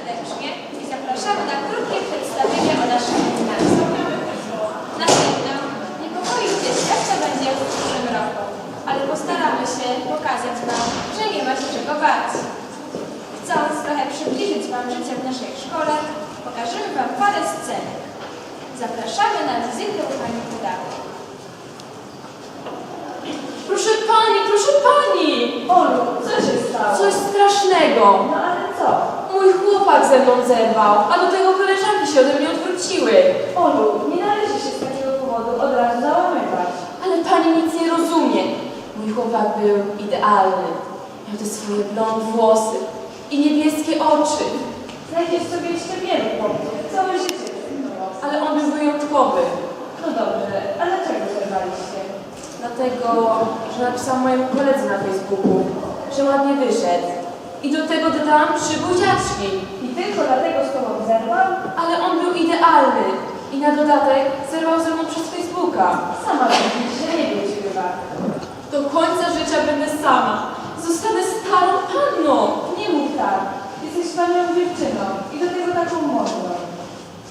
serdecznie i zapraszamy na krótkie przedstawienie o naszym gimnazjum. Na pewno niepokoicie się, jak to będzie w przyszłym roku, ale postaramy się pokazać Wam, że nie ma się czego bać. Chcąc trochę przybliżyć Wam życie w naszej szkole, pokażemy Wam parę scenek. Zapraszamy na wizytę u Pani pedagog. Proszę pani, proszę pani! Olu, co się stało? Coś strasznego! No ale co? Mój chłopak ze mną zerwał, a do tego koleżanki się ode mnie odwróciły. Olu, nie należy się z takiego powodu od razu załamywać. Ale pani nic nie rozumie. Mój chłopak był idealny. Miał te swoje blond włosy i niebieskie oczy. Znajdziesz sobie jeszcze wielu chłopców. Całe życie. Ale on był wyjątkowy. No dobrze, a dlaczego zerwaliście? Dlatego, że napisałam mojemu koledze na Facebooku, że ładnie wyszedł. I do tego dodałam trzy buziaczki. I tylko dlatego z tobą zerwał? Ale on był idealny. I na dodatek zerwał ze mną przez Facebooka. Sama widzisz, że nie wiesz chyba. Do końca życia będę sama. Zostanę starą panną. Nie mów tak. Jesteś wspaniałą dziewczyną i do tego taką mądrą.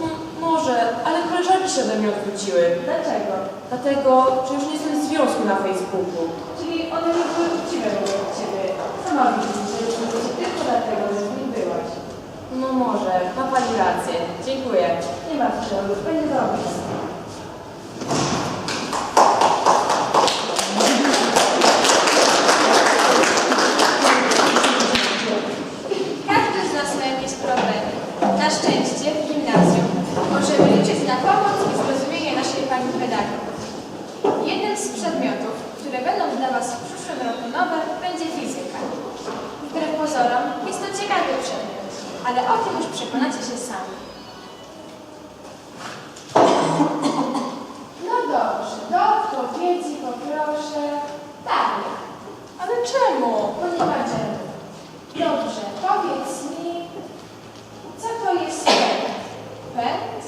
No, może, ale koleżanki się ode mnie odwróciły. Dlaczego? Dlatego, że już nie jestem w związku na Facebooku. Czyli one nie były uczciwe wobec ciebie. Sama widzisz, że lubię cię tylko dlatego, że z nim byłaś. No może, ma pani rację. Dziękuję. Nie się, Olu, będzie dobrze. Każdy z nas ma jakieś problemy. Na szczęście w gimnazjum możemy liczyć na pomoc i zrozumienie naszej pani pedagog. Jednym z przedmiotów, które będą dla Was w przyszłym roku nowe, będzie fizyka. Wbrew pozorom jest to ciekawy przedmiot, ale o tym już przekonacie się sami. No dobrze, do odpowiedzi poproszę Daria. Ale czemu? Czemu. Dobrze, powiedz mi, co to jest pęd? Pęd?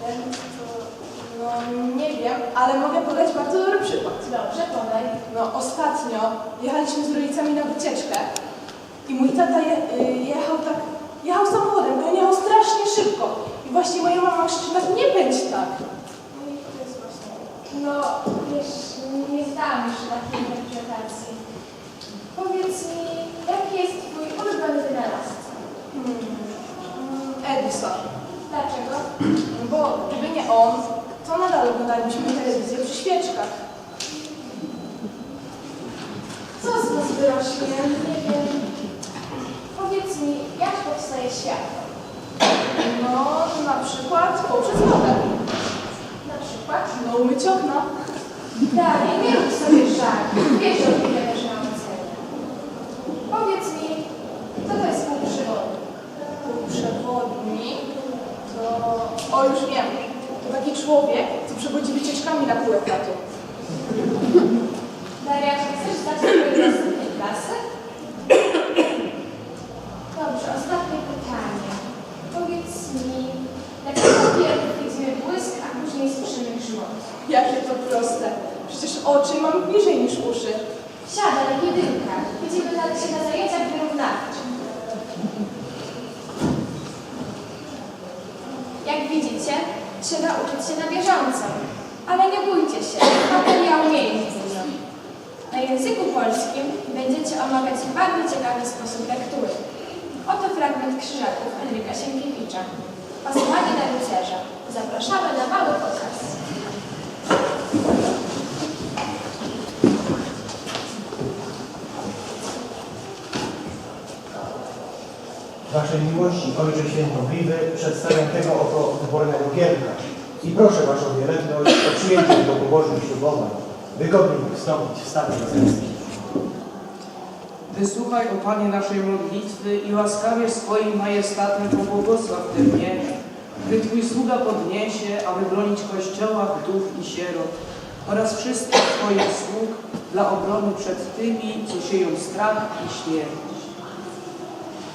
Pęd to, no nie wiem, ale mogę podać bardzo dobry przykład. Dobrze, podaj. No ostatnio jechaliśmy z rodzicami na wycieczkę i mój tata je, y, jechał tak, jechał samochodem, bo on jechał strasznie szybko. I właśnie moja mama krzyczy, tak nie pędź tak. No i to jest właśnie. No, wiesz, nie zdałam jeszcze takiej interpretacji. Powiedz mi, jaki jest twój ulubiony wynalazca? Hmm. Mm, Edison. Dlaczego? Bo gdyby nie on, to nadal oglądalibyśmy telewizję przy świeczkach. Co z was wyrośnie? Nie wiem. Powiedz mi, jak powstaje światło? No na przykład poprzez wodę. Na przykład? No umyć okna. Dalej, nie rób sobie żart. Wiesz, że ile też mam cenę. Powiedz mi, co to jest półprzewodnik? Półprzewodnik to... O, już wiem. To taki człowiek, co przewodzi wycieczkami na pół etatu. Daria, chcesz zdać swoje następnej klasy? Dobrze, ostatnie pytanie. Powiedz mi, dlaczego pierw widzimy błysk, a później słyszymy grzmot? Jakie to proste. Przecież oczy mam bliżej niż uszy. Siadaj, jedynka. Będziemy dalej się na zajęciach wyrównawczych. Jak widzicie, trzeba uczyć się na bieżąco. Ale nie bójcie się, materiał nie jest dużo. Na języku polskim będziecie omawiać bardzo ciekawy sposób lektury. Oto fragment Krzyżaków Henryka Sienkiewicza. Pasowanie na rycerza. Zapraszamy na mały pokaz. Waszej miłości, Ojcze Świętobliwy, przedstawiam tego oto wybornego gierka. I proszę Waszą wielebność o przyjęcie do pobożnych ślubowań. Wygodnie mi wstąpić w stanie rozwiązki. Wysłuchaj, o Panie, naszej modlitwy i łaskawie swoim majestatem pobłogosław Ty mnie, gdy Twój sługa podniesie, aby bronić Kościoła, wdów i sierot oraz wszystkich Twoich sług dla obrony przed tymi, co sieją strach i śmierć.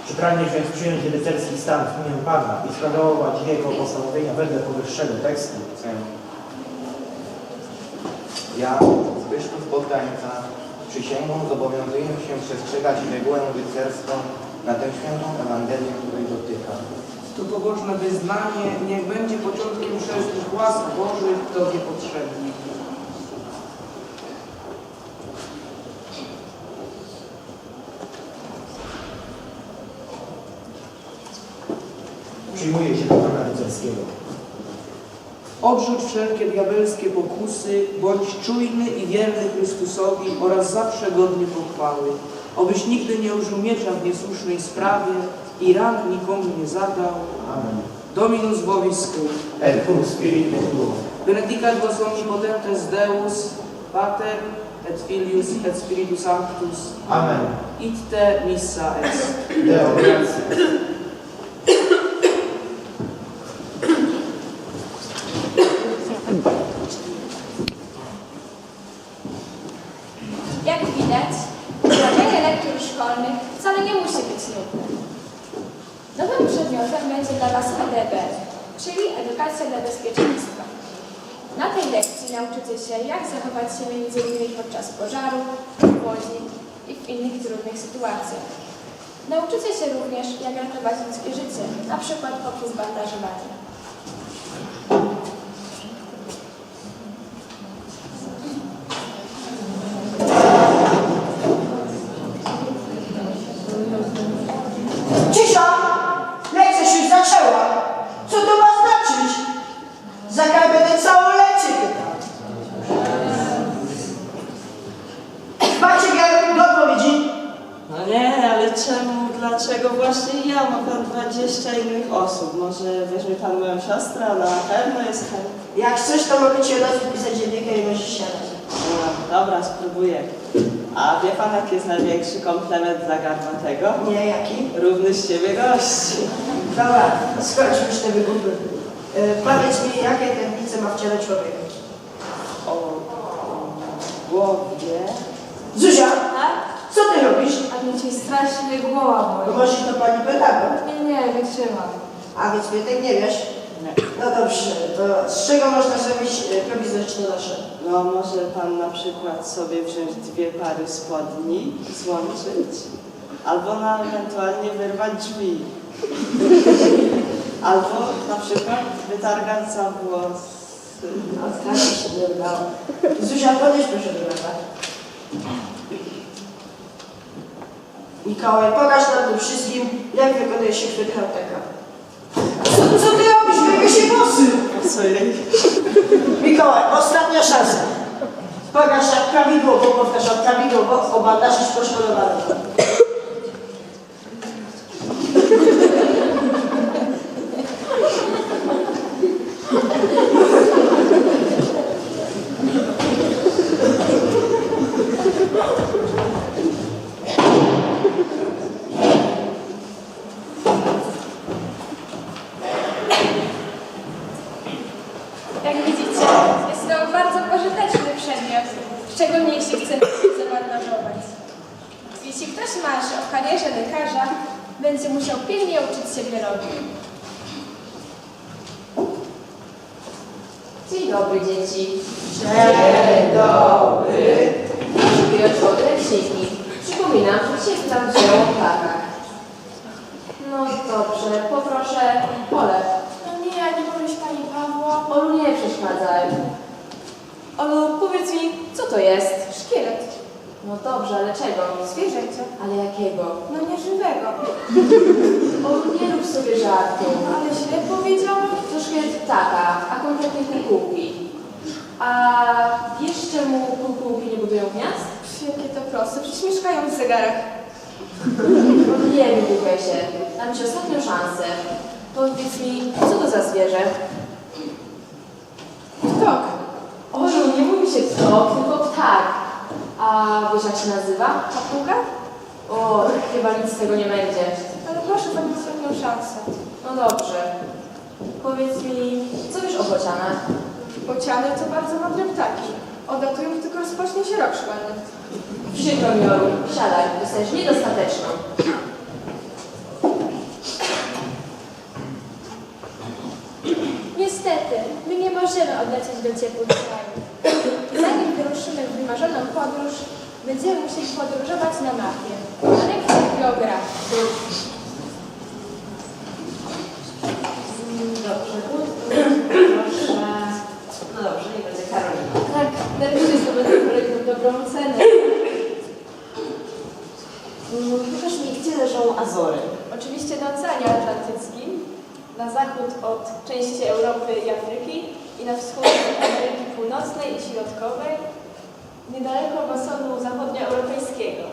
Przypragnie więc przyjąć rycerski stan w imię Pana i sprawować Jego postanowienia wedle powyższego tekstu. Ja, Zbyszków Bogdańca, przysięgą zobowiązuję się przestrzegać regułę rycerstwa na tę świętą Ewangelię, której dotyka. To pobożne wyznanie niech będzie początkiem wszelkich łask Bożych Tobie potrzebnych. Przyjmuje się patrona rycerskiego. Odrzuć wszelkie diabelskie pokusy, bądź czujny i wierny Chrystusowi oraz zawsze godny pochwały. Obyś nigdy nie użył miecza w niesłusznej sprawie i ran nikomu nie zadał. Amen. Dominus vobiscum. El cum spiritu tuo. Benedicat vos omnipotentes Deus, Pater et Filius et Spiritus Sanctus. Amen. Itte missa est. Deo grazie. Jak widać, uprawianie lektur szkolnych wcale nie musi być nudne. Nowym przedmiotem będzie dla Was EDB, czyli Edukacja dla Bezpieczeństwa. Na tej lekcji nauczycie się, jak zachować się m.in. podczas pożaru, powodzi i w innych trudnych sytuacjach. Nauczycie się również, jak ratować ludzkie życie, na przykład poprzez bandażowanie. 20 innych osób. Może weźmie pan moją siostrę, ona na pewno jest chętna. Jak chcesz, to mogę ci od razu pisać i możesz siadać. No, dobra, spróbuję. A wie pan, jaki jest największy komplement dla garbatego? Nie, jaki? Równy z ciebie gości. Dobra, skończmy już te wygupy. E, powiedz mi, jakie tętnice ma w ciele człowieka? O, głowie. Zuzia, Tak? Co ty robisz? A mnie dzisiaj strasznie głowa No boli. może to pani pedagog? Nie, nie, wytrzymam. A więc mnie tak nie wiesz? Nie. No dobrze, to z czego można zrobić e, prowizoryczne nasze? No, może pan na przykład sobie wziąć dwie pary spodni, złączyć, albo na ewentualnie wyrwać drzwi. Albo na przykład wytargać za włosy. A tak się nie udało. Zuzia, podejdź proszę do lewa. Mikołaj, pokaż nam tym wszystkim, jak wykonuje się chwyt Harteka. Co, co ty robisz? Wyjmie się jej? Mikołaj, ostatnia szansa. Pokaż jak prawidłowo, powtarz jak prawidłowo, obandażysz poszkodowanego. Jak widzicie, jest to bardzo pożyteczny przedmiot, szczególnie jeśli chcemy się zabandażować. Jeśli ktoś marzy o karierze lekarza, będzie musiał pilnie uczyć się biologii. Dzień dobry, dzieci. Dzień dobry. Proszę wyjąć odręczniki. Przypominam, że dzisiaj czytam dzieło o ptakach. No dobrze, poproszę Ole. No nie, nie powiesz Pani Pawła. Olu, nie przeszkadzaj. Olu, powiedz mi, co to jest? Szkielet. No dobrze, ale czego? Zwierzęcia. Ale jakiego? No nieżywego. Olu, nie rób sobie żartu. Ale źle powiedziałam. To szkielet ptaka, a konkretnie kukułki. A wiesz, czemu kukułki nie budują gniazd? Jakie to proste, przecież mieszkają w zegarach. No nie wygłupiaj się. Dam ci ostatnią szansę. Powiedz mi, co to za zwierzę? Ptok. Olu, nie mówi się ptok, tylko ptak. A wiesz, jak się nazywa? Papuga? O, chyba nic z tego nie będzie. Ale proszę Pani ostatnią szansę. No dobrze. Powiedz mi, co wiesz o bocianach? Bociany to bardzo mądre ptaki. Odlatują, tylko rozpocznie się rok szkolny. Przykro mi, Olu. Siadaj, dostajesz niedostateczną. Niestety, my nie możemy odlecieć do ciepłych krajów w wymarzoną podróż, będziemy musieli podróżować na mapie. Lekcja geografii. Dobrze, proszę. No dobrze, nie będzie Karolina. Tak, nareszcie to będzie projektem dobrą cenę. Mm, pokaż mi, gdzie leżą Azory? Oczywiście na Oceanie Atlantyckim, na zachód od części Europy i Afryki i na wschód od Ameryki Północnej i Środkowej niedaleko basenu zachodnioeuropejskiego.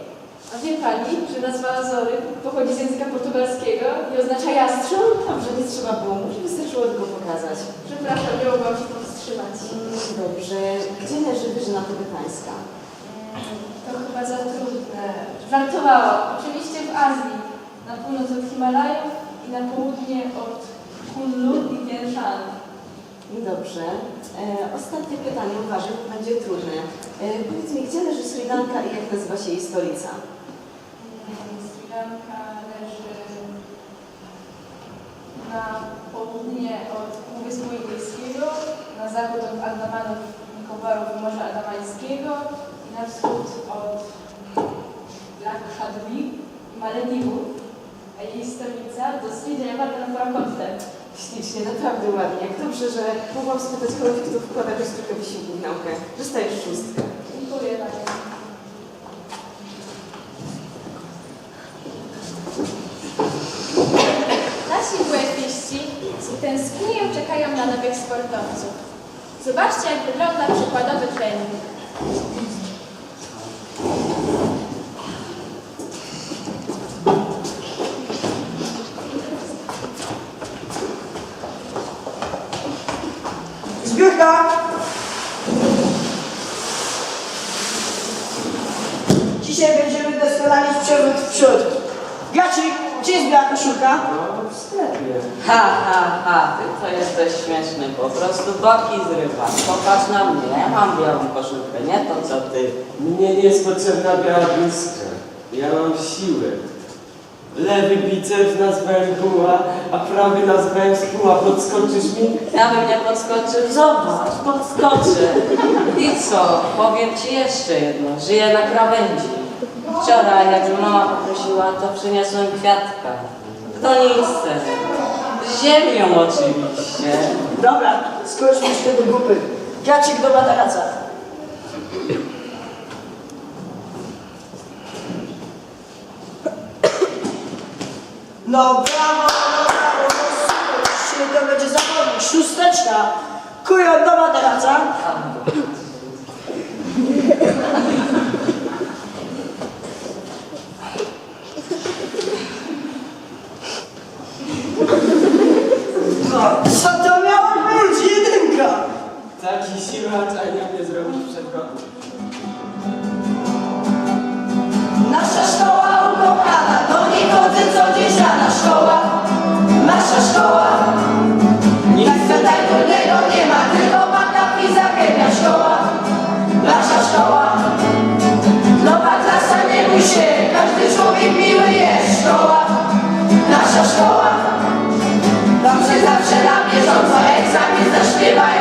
A wie Pani, że nazwa Azory pochodzi z języka portugalskiego i oznacza jastrząb? Dobrze, nie trzeba było mówić, wystarczyło tylko pokazać. Przepraszam, nie mogłam się powstrzymać. Mm, Dobrze, gdzie leży Wyżyna Tybetańska? To chyba za trudne. Żartowałam. Oczywiście w Azji, na północ od Himalajów i na południe od Dobrze. E, ostatnie pytanie, uważaj, bo będzie trudne. E, powiedz mi, gdzie leży Sri Lanka i jak nazywa się jej stolica? Sri Lanka leży na południe od Półwyspu Indyjskiego, na zachód od Andamanów, i Morza Andamańskiego i na wschód od Lakshadweep i Malediwów. A jej stolica to Sri Lanka Ślicznie, naprawdę ładnie. Jak dobrze, że mogłam spytać kogoś, kto wkłada też trochę wysiłku w naukę. Dostajesz szóstkę. Dziękuję Pani. Nasi WF-iści z czekają na nowych sportowców. Zobaczcie, jak wygląda przykładowy trening. Zbiórka! Dzisiaj będziemy doskonalić przewrót w przód. Gacik, gdzie jest biała koszulka? w sklepie. Ha, ha, ha, ty to jesteś śmieszny, po prostu boki zrywa. Popatrz na mnie, ja mam białą koszulkę, nie to co ty. Mnie nie jest potrzebna biała bluzka. Ja mam siłę. Lewy biceps nazwałem buła, a prawy nazwałem spóła. Podskoczysz mi? Ja bym nie podskoczył, zobacz, podskoczę. I co, powiem ci jeszcze jedno, żyję na krawędzi. Wczoraj, jak mama poprosiła, to przyniosłem kwiatka. Kto nie chce? Z ziemią oczywiście. Dobra, skończmy już tego grupy. Gacik do materaca. No brawo, no brawo, no super. Dzisiaj to będzie zawodnik. Szósteczka. Kujon do materaca. No, co to miało być? Jedynka. Taki siłacz, a ja mnie zrobić przed rokiem. Shiva.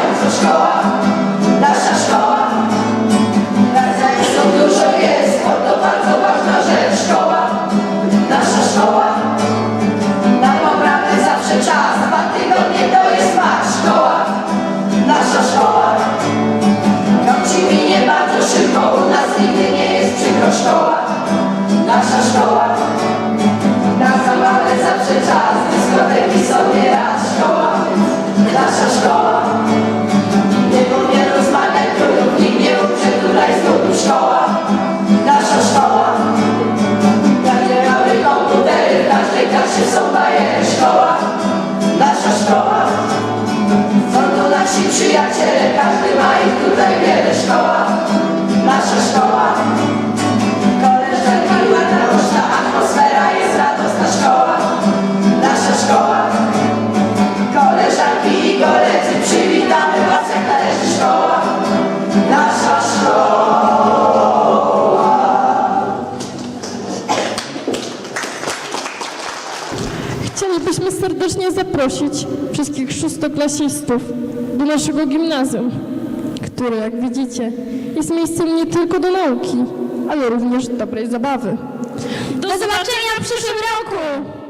Zaprosić wszystkich szóstoklasistów do naszego gimnazjum, które, jak widzicie, jest miejscem nie tylko do nauki, ale również dobrej zabawy. Do zobaczenia w przyszłym roku!